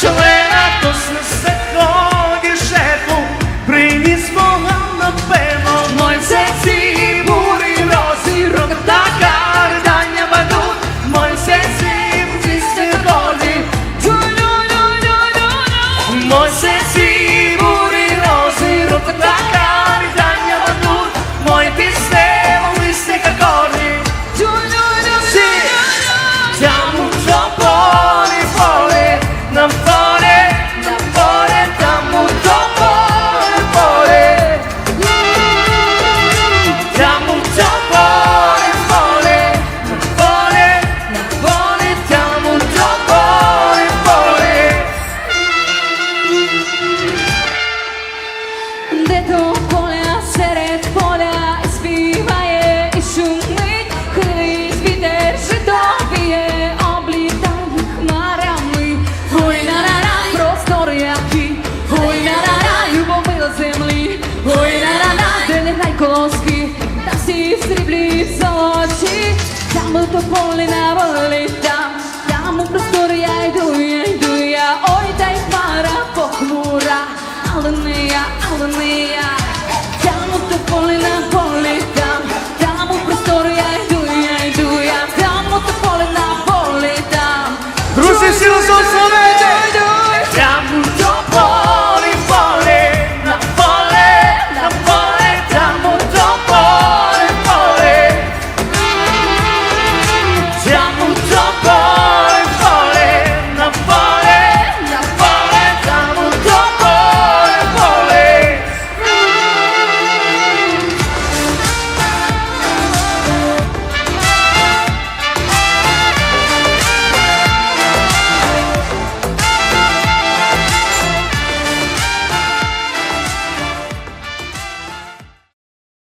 Шалена, хтось несе ході приніс мого baby. сріблі золоті, там у то полі на волі, там, там у просторі я йду, я йду я, ой, та й пара похмура, але не я, але не я, там у то полі на полі, там, там у просторі я йду, я йду я, там у то полі на полі, там. Друзі, всі разом слове!